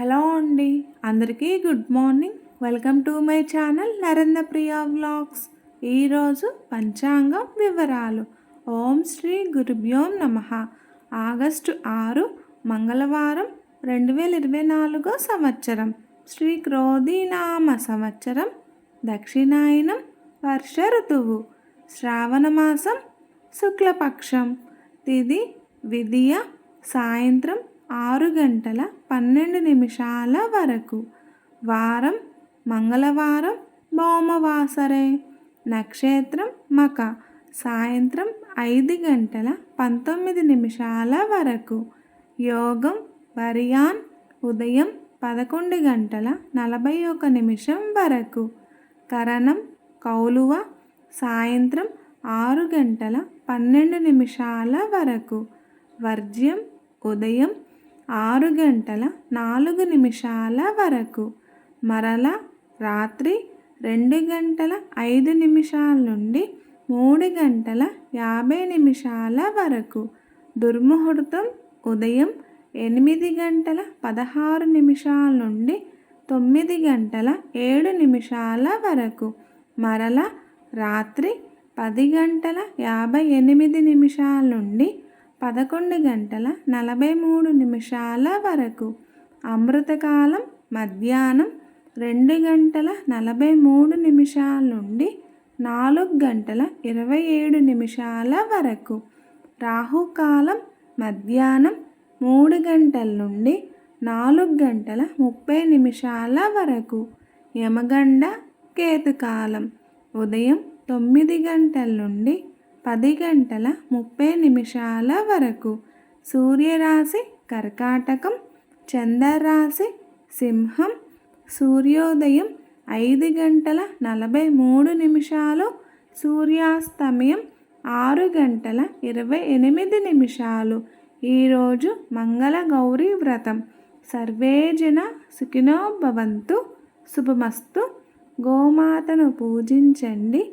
Hello అండి. అందరికీ good morning. Welcome to my channel Narendra Priya vlogs ఈరోజు పంచాంగం వివరాలు. ఓం శ్రీ గురుభ్యోం నమ. ఆగస్టు ఆరు మంగళవారం రెండు వేల ఇరవై నాలుగో సంవత్సరం. శ్రీ క్రోధీనామ సంవత్సరం. దక్షిణాయనం వర్ష ఋతువు. శ్రావణ మాసం శుక్లపక్షం. తిది విధియ సాయంత్రం ఆరు గంటల పన్నెండు నిమిషాల వరకు. వారం మంగళవారం భౌమవాసరే. నక్షత్రం మక సాయంత్రం ఐదు గంటల పంతొమ్మిది నిమిషాల వరకు. యోగం వరియాన్ ఉదయం పదకొండు గంటల నలభై ఒక నిమిషం వరకు. కరణం కౌలువ సాయంత్రం ఆరు గంటల పన్నెండు నిమిషాల వరకు. వర్జ్యం ఉదయం ఆరు గంటల నాలుగు నిమిషాల వరకు. మరల రాత్రి రెండు గంటల ఐదు నిమిషాల నుండి మూడు గంటల యాభై నిమిషాల వరకు. దుర్ముహూర్తం ఉదయం ఎనిమిది గంటల పదహారు నిమిషాల నుండి తొమ్మిది గంటల ఏడు నిమిషాల వరకు. మరల రాత్రి పది గంటల యాభై ఎనిమిది నిమిషాల నుండి పదకొండు గంటల నలభై మూడు నిమిషాల వరకు. అమృతకాలం మధ్యాహ్నం రెండు గంటల నలభై మూడు నిమిషాల నుండి నాలుగు గంటల ఇరవై ఏడు నిమిషాల వరకు. రాహుకాలం మధ్యాహ్నం మూడు గంటల నుండి నాలుగు గంటల ముప్పై నిమిషాల వరకు. యమగండ కేతుకాలం ఉదయం తొమ్మిది గంటల నుండి పది గంటల ముప్పై నిమిషాల వరకు సూర్యరాశి కర్కాటకం చంద్రరాశి సింహం సూర్యోదయం ఐదు గంటల నలభై మూడు నిమిషాలు సూర్యాస్తమయం ఆరు గంటల ఇరవై ఎనిమిది నిమిషాలు. ఈరోజు మంగళ గౌరీ వ్రతం. సర్వేజన సుఖినోభవంతు శుభమస్తు. గోమాతను పూజించండి.